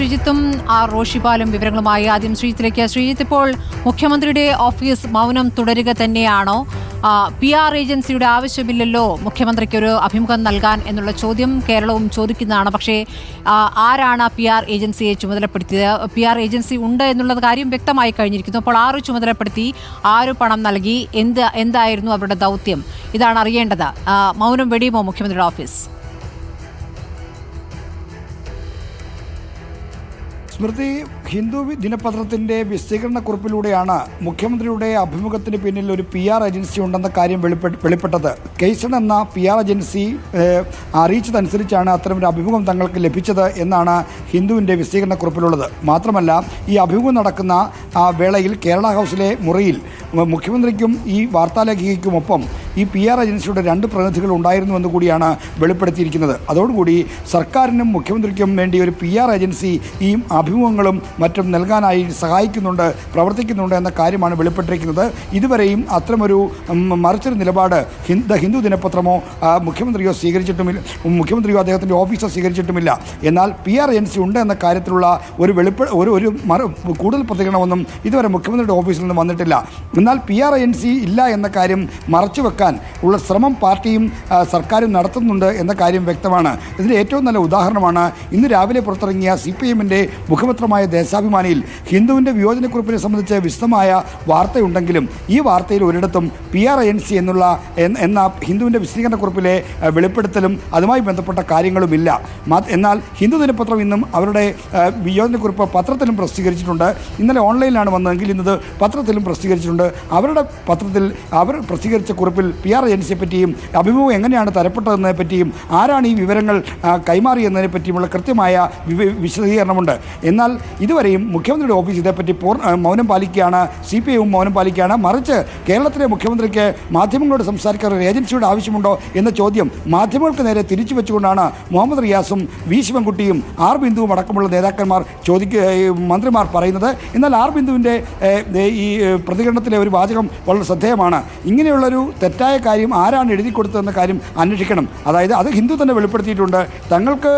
ശ്രീജിത്തും R റോഷിപാലും വിവരങ്ങളുമായി ആദ്യം ശ്രീജിത്തിലേക്ക്. ശ്രീജിത്ത് ഇപ്പോൾ മുഖ്യമന്ത്രിയുടെ ഓഫീസ് മൗനം തുടരുക തന്നെയാണോ? ആ, പി ആർ ഏജൻസിയുടെ ആവശ്യമില്ലല്ലോ മുഖ്യമന്ത്രിക്ക് ഒരു അഭിമുഖം നൽകാൻ എന്നുള്ള ചോദ്യം കേരളവും ചോദിക്കുന്നതാണ്. പക്ഷേ ആ, ആരാണ് പി ആർ ഏജൻസിയെ ചുമതലപ്പെടുത്തിയത്? പി ആർ ഏജൻസി ഉണ്ട് എന്നുള്ള കാര്യം വ്യക്തമായി കഴിഞ്ഞിരിക്കുന്നു. അപ്പോൾ ആര് ചുമതലപ്പെടുത്തി? ആര് പണം നൽകി? എന്ത് എന്തായിരുന്നു അവരുടെ ദൗത്യം? ഇതാണ് അറിയേണ്ടത്. മൗനം വെടിയുമോ മുഖ്യമന്ത്രിയുടെ ഓഫീസ്? സ്മൃതി ഹിന്ദു ദിനപത്രത്തിന്റെ വിശദീകരണ കുറിപ്പിലൂടെയാണ് മുഖ്യമന്ത്രിയുടെ അഭിമുഖത്തിന് പിന്നിൽ ഒരു പി ആർ ഏജൻസി ഉണ്ടെന്ന കാര്യം വെളിപ്പെ- വെളിപ്പെട്ടത്. കേസൺ എന്ന പി ആർ ഏജൻസി അറിയിച്ചതനുസരിച്ചാണ് അത്തരമൊരു അഭിമുഖം തങ്ങൾക്ക് ലഭിച്ചത് എന്നാണ് വിശദീകരണ കുറിപ്പിലുള്ളത് മാത്രമല്ല ഈ അഭിമുഖം നടക്കുന്ന വേളയിൽ കേരള ഹൗസിലെ മുറിയിൽ മുഖ്യമന്ത്രിക്കും ഈ വാർത്താലേഖികയ്ക്കുമൊപ്പം ഈ പി ആർ ഏജൻസിയുടെ രണ്ട് പ്രതിനിധികൾ ഉണ്ടായിരുന്നുവെന്ന് കൂടിയാണ് വെളിപ്പെടുത്തിയിരിക്കുന്നത്. അതോടുകൂടി സർക്കാരിനും മുഖ്യമന്ത്രിക്കും വേണ്ടി ഒരു പി ആർ ഏജൻസി ഈ അഭിമുഖങ്ങളും മറ്റും നൽകാനായി സഹായിക്കുന്നുണ്ട് പ്രവർത്തിക്കുന്നുണ്ട് എന്ന കാര്യമാണ് വെളിപ്പെട്ടിരിക്കുന്നത്. ഇതുവരെയും അത്തരമൊരു മറിച്ചൊരു നിലപാട് ഹിന്ദ ഹിന്ദു ദിനപത്രമോ മുഖ്യമന്ത്രിയോ സ്വീകരിച്ചിട്ടുമില്ല മുഖ്യമന്ത്രിയോ അദ്ദേഹത്തിന്റെ ഓഫീസോ സ്വീകരിച്ചിട്ടുമില്ല. എന്നാൽ പി ആർ ഏജൻസി ഉണ്ട് എന്ന കാര്യത്തിലുള്ള ഒരു വെളിപ്പെ ഒരു ഒരു കൂടുതൽ പ്രതികരണമൊന്നും ഇതുവരെ മുഖ്യമന്ത്രിയുടെ ഓഫീസിൽ നിന്ന് വന്നിട്ടില്ല. എന്നാൽ പി ആർ ഏജൻസി ഇല്ല എന്ന കാര്യം മറച്ചു വെക്കാൻ ഉള്ള ശ്രമം പാർട്ടിയും സർക്കാരും നടത്തുന്നുണ്ട് എന്ന കാര്യം വ്യക്തമാണ്. ഇതിന് ഏറ്റവും നല്ല ഉദാഹരണമാണ് ഇന്ന് രാവിലെ പുറത്തിറങ്ങിയ സി പി എമ്മിന്റെ മുഖപത്രമായ ദേശാഭിമാനിയിൽ ഹിന്ദുവിന്റെ വിയോജനക്കുറിപ്പിനെ സംബന്ധിച്ച് വിശദമായ വാർത്തയുണ്ടെങ്കിലും ഈ വാർത്തയിൽ ഒരിടത്തും പി ആർ ഏജൻസി എന്നുള്ള എന്ന- ഹിന്ദുവിന്റെ വിശദീകരണക്കുറിപ്പിലെ വെളിപ്പെടുത്തലും അതുമായി ബന്ധപ്പെട്ട കാര്യങ്ങളുമില്ല. എന്നാൽ ഹിന്ദു ദിനപത്രം ഇന്നും അവരുടെ വിയോജനക്കുറിപ്പ് പത്രത്തിലും പ്രസിദ്ധീകരിച്ചിട്ടുണ്ട്. ഇന്നലെ ഓൺലൈനിലാണ് വന്നതെങ്കിൽ ഇന്നത് പത്രത്തിലും പ്രസിദ്ധീകരിച്ചിട്ടുണ്ട്. അവരുടെ പത്രത്തിൽ അവർ പ്രസിദ്ധീകരിച്ച കുറിപ്പിൽ പി ആർ ഏജൻസിയെ പറ്റിയും അഭിമുഖം എങ്ങനെയാണ് തരപ്പെട്ടതെന്നതിനെ പറ്റിയും ആരാണ് ഈ വിവരങ്ങൾ കൈമാറിയെന്നതിനെ പറ്റിയുമുള്ള കൃത്യമായ വിശദീകരണമുണ്ട്. എന്നാൽ ഇതുവരെയും മുഖ്യമന്ത്രിയുടെ ഓഫീസ് ഇതേപ്പറ്റി പൂർണ മൗനം പാലിക്കുകയാണ് സി പി ഐയും മൗനം പാലിക്കുകയാണ്. മറിച്ച് കേരളത്തിലെ മുഖ്യമന്ത്രിക്ക് മാധ്യമങ്ങളോട് സംസാരിക്കാൻ ഒരു ഏജൻസിയുടെ ആവശ്യമുണ്ടോ എന്ന ചോദ്യം മാധ്യമങ്ങൾക്ക് നേരെ തിരിച്ചു വെച്ചുകൊണ്ടാണ് മുഹമ്മദ് റിയാസും വി ശിവൻകുട്ടിയും ആർ ബിന്ദുവും അടക്കമുള്ള നേതാക്കന്മാർ ചോദിക്കുക മന്ത്രിമാർ പറയുന്നത്. എന്നാൽ ആർ ബിന്ദുവിന്റെ ഈ ഏഹ്, പ്രതികരണത്തിലെ ഒരു വാചകം വളരെ ശ്രദ്ധേയമാണ്. ഇങ്ങനെയുള്ളൊരു തെറ്റായ കാര്യം ആരാണ് എഴുതി കൊടുത്തതെന്ന കാര്യം അന്വേഷിക്കണം. അതായത് അത് ഹിന്ദു തന്നെ വെളിപ്പെടുത്തിയിട്ടുണ്ട്. തങ്ങൾക്ക്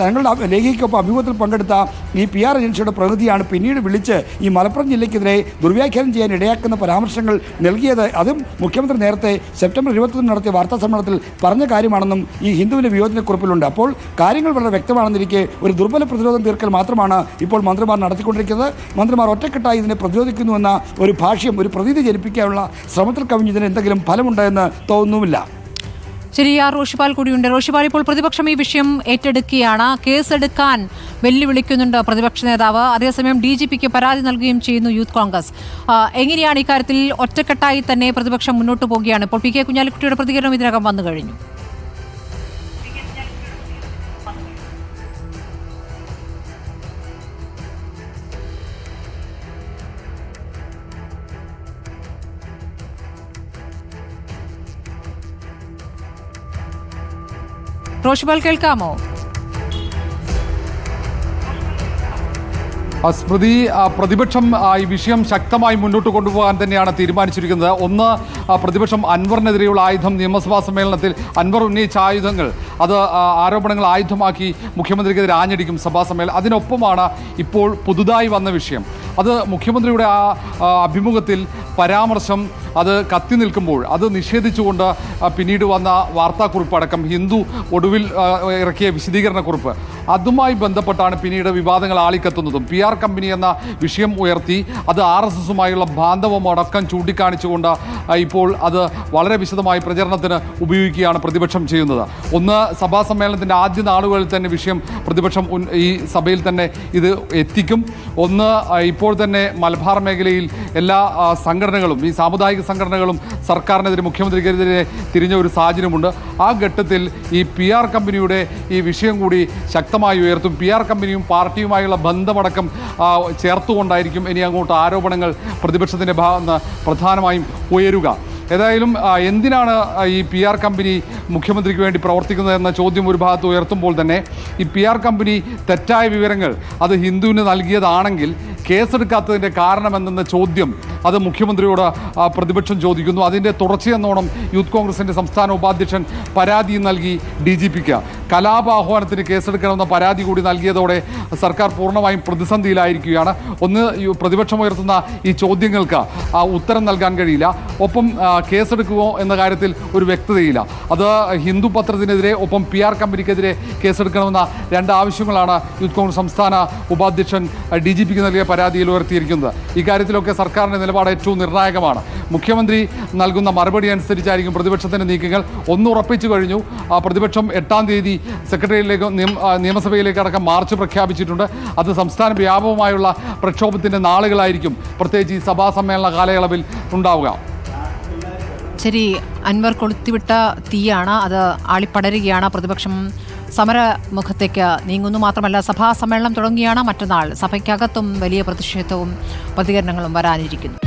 തങ്ങളുടെ ലേഖിക്കൊപ്പം അഭിമുഖത്തിൽ പങ്കെടുത്ത ഈ പി ആർ ഏജൻസിയുടെ പ്രതിനിധിയാണ് പിന്നീട് വിളിച്ച് ഈ മലപ്പുറം ജില്ലയ്ക്കെതിരെ ദുർവ്യാഖ്യാനം ചെയ്യാൻ ഇടയാക്കുന്ന പരാമർശങ്ങൾ നൽകിയത്. അതും മുഖ്യമന്ത്രി നേരത്തെ സെപ്റ്റംബർ ഇരുപത്തൊന്ന് നടത്തിയ വാർത്താ സമ്മേളനത്തിൽ പറഞ്ഞ കാര്യമാണെന്നും ഈ ഹിന്ദുവിന്റെ വിയോജനക്കുറിപ്പിലുണ്ട്. അപ്പോൾ കാര്യങ്ങൾ വളരെ വ്യക്തമാണെന്നിരിക്കെ ഒരു ദുർബല പ്രതിരോധം തീർക്കൽ മാത്രമാണ് ഇപ്പോൾ മന്ത്രിമാർ നടത്തിക്കൊണ്ടിരിക്കുന്നത്. മന്ത്രിമാർ ഒറ്റക്കെട്ടായി ഇതിനെ പ്രതിരോധിക്കുന്നുവെന്ന ഒരു ഭാഷ്യം ഒരു പ്രതീതി ജനിപ്പിക്കാനുള്ള ശ്രമത്തിൽ കവിഞ്ഞതിന് എന്തെങ്കിലും ഫലമുണ്ടെന്ന് തോന്നുന്നുമില്ല. ശരി ആർ റോഷിപാൽ കൂടിയുണ്ട്. റോഷിപാൽ ഇപ്പോൾ പ്രതിപക്ഷം ഈ വിഷയം ഏറ്റെടുക്കുകയാണ്. കേസെടുക്കാൻ വെല്ലുവിളിക്കുന്നുണ്ട് പ്രതിപക്ഷ നേതാവ്. അതേസമയം ഡി ജി പിക്ക് പരാതി നൽകുകയും ചെയ്യുന്നു യൂത്ത് കോൺഗ്രസ്. ആ, എങ്ങനെയാണ് ഇക്കാര്യത്തിൽ ഒറ്റക്കെട്ടായി തന്നെ പ്രതിപക്ഷം മുന്നോട്ട് പോവുകയാണ് ഇപ്പോൾ പി കെ കുഞ്ഞാലിക്കുട്ടിയുടെ പ്രതികരണം ഇതിനകം വന്നു കഴിഞ്ഞു. റോഷിപാൽ കേൾക്കാമോ? സ്മൃതി പ്രതിപക്ഷം ഈ വിഷയം ശക്തമായി മുന്നോട്ട് കൊണ്ടുപോകാൻ തന്നെയാണ് തീരുമാനിച്ചിരിക്കുന്നത്. ഒന്ന് പ്രതിപക്ഷം അൻവറിനെതിരെയുള്ള ആയുധം നിയമസഭാ സമ്മേളനത്തിൽ അൻവർ ഉന്നയിച്ച ആയുധങ്ങൾ. അത് ആരോപണങ്ങൾ ആയുധമാക്കി മുഖ്യമന്ത്രിക്കെതിരെ ആഞ്ഞടിക്കും സഭാ സമ്മേളനം. അതിനൊപ്പമാണ് ഇപ്പോൾ പുതുതായി വന്ന വിഷയം. അത് മുഖ്യമന്ത്രിയുടെ ആ, അഭിമുഖത്തിൽ പരാമർശം അത് കത്തി നിൽക്കുമ്പോൾ അത് നിഷേധിച്ചുകൊണ്ട് പിന്നീട് വന്ന വാർത്താക്കുറിപ്പ് അടക്കം ഹിന്ദു ഒടുവിൽ ഇറക്കിയ വിശദീകരണക്കുറിപ്പ്. അതുമായി ബന്ധപ്പെട്ടാണ് പിന്നീട് വിവാദങ്ങൾ ആളിക്കത്തുന്നതും. പി ആർ കമ്പനി എന്ന വിഷയം ഉയർത്തി അത് ആർ എസ് എസുമായുള്ള ബാന്ധവം അടക്കം ചൂണ്ടിക്കാണിച്ചുകൊണ്ട് ഇപ്പോൾ അത് വളരെ വിശദമായി പ്രചരണത്തിന് ഉപയോഗിക്കുകയാണ് പ്രതിപക്ഷം ചെയ്യുന്നത്. ഒന്ന് സഭാ സമ്മേളനത്തിന്റെ ആദ്യ നാളുകളിൽ തന്നെ വിഷയം പ്രതിപക്ഷം ഈ സഭയിൽ തന്നെ ഇത് എത്തിക്കും. ഒന്ന് ഇപ്പോൾ തന്നെ മലബാർ മേഖലയിൽ എല്ലാ സംഘടനകളും ഈ സാമുദായിക സംഘടനകളും സർക്കാരിനെതിരെ മുഖ്യമന്ത്രിക്കെതിരെ തിരിഞ്ഞ ഒരു സാഹചര്യമുണ്ട്. ആ ഘട്ടത്തിൽ ഈ പി ആർ കമ്പനിയുടെ ഈ വിഷയം കൂടി ശക്തമായി ഉയർത്തും. പി ആർ കമ്പനിയും പാർട്ടിയുമായുള്ള ബന്ധമടക്കം ചേർത്തുകൊണ്ടായിരിക്കും ഇനി അങ്ങോട്ട് ആരോപണങ്ങൾ പ്രതിപക്ഷത്തിന്റെ ഭാഗത്ത് പ്രധാനമായും ഉയരുക. ഏതായാലും എന്തിനാണ് ഈ പി ആർ കമ്പനി മുഖ്യമന്ത്രിക്ക് വേണ്ടി പ്രവർത്തിക്കുന്നത് എന്ന ചോദ്യം ഒരു ഭാഗത്ത് ഉയർത്തുമ്പോൾ തന്നെ ഈ പി ആർ കമ്പനി തെറ്റായ വിവരങ്ങൾ അത് ഹിന്ദുവിന് നൽകിയതാണെങ്കിൽ കേസെടുക്കാത്തതിന്റെ കാരണമെന്ന ചോദ്യം അത് മുഖ്യമന്ത്രിയോട് പ്രതിപക്ഷം ചോദിക്കുന്നു. അതിന്റെ തുടർച്ചയെന്നോണം യൂത്ത് കോൺഗ്രസിന്റെ സംസ്ഥാന ഉപാധ്യക്ഷൻ പരാതി നൽകി ഡി ജി പിക്ക്. കലാപാഹ്വാനത്തിന് കേസെടുക്കണമെന്ന പരാതി കൂടി നൽകിയതോടെ സർക്കാർ പൂർണമായും പ്രതിസന്ധിയിലായിരിക്കുകയാണ്. ഒന്ന് പ്രതിപക്ഷം ഉയർത്തുന്ന ഈ ചോദ്യങ്ങൾക്ക് ഉത്തരം നൽകാൻ കഴിയില്ല. ഒപ്പം കേസെടുക്കുമോ എന്ന കാര്യത്തിൽ ഒരു വ്യക്തതയില്ല. അത് ഹിന്ദു പത്രത്തിനെതിരെ ഒപ്പം പി ആർ കമ്പനിക്കെതിരെ കേസെടുക്കണമെന്ന രണ്ട് ആവശ്യങ്ങളാണ് യൂത്ത് കോൺഗ്രസ് സംസ്ഥാന ഉപാധ്യക്ഷൻ ഡി ജി പിക്ക് നൽകിയ പരാതിയിൽ ഉയർത്തിയിരിക്കുന്നത്. ഇക്കാര്യത്തിലൊക്കെ സർക്കാരിന്റെ നിലപാട് ഏറ്റവും നിർണായകമാണ്. മുഖ്യമന്ത്രി നൽകുന്ന മറുപടി അനുസരിച്ചായിരിക്കും പ്രതിപക്ഷത്തിന്റെ നീക്കങ്ങൾ. ഒന്ന് ഉറപ്പിച്ചു കഴിഞ്ഞു. പ്രതിപക്ഷം എട്ടാം തീയതി സെക്രട്ടറിയിലേക്ക് നിയമസഭയിലേക്ക് അടക്കം മാർച്ച് പ്രഖ്യാപിച്ചിട്ടുണ്ട്. അത് സംസ്ഥാന വ്യാപകമായുള്ള പ്രക്ഷോഭത്തിന്റെ നാളുകളായിരിക്കും പ്രത്യേകിച്ച് ഈ സഭാ സമ്മേളന കാലയളവിൽ ഉണ്ടാവുക. ശരി അൻവർ കൊളുത്തിവിട്ട തീയാണ്. അത് ആളിപ്പടരുകയാണ്. പ്രതിപക്ഷം സമരമുഖത്തേക്ക് നീങ്ങുന്നു മാത്രമല്ല സഭാ സമ്മേളനം തുടങ്ങിയാണ് മറ്റന്നാൾ സഭയ്ക്കകത്തും വലിയ പ്രതിഷേധവും പ്രതികരണങ്ങളും വരാനിരിക്കുന്നു.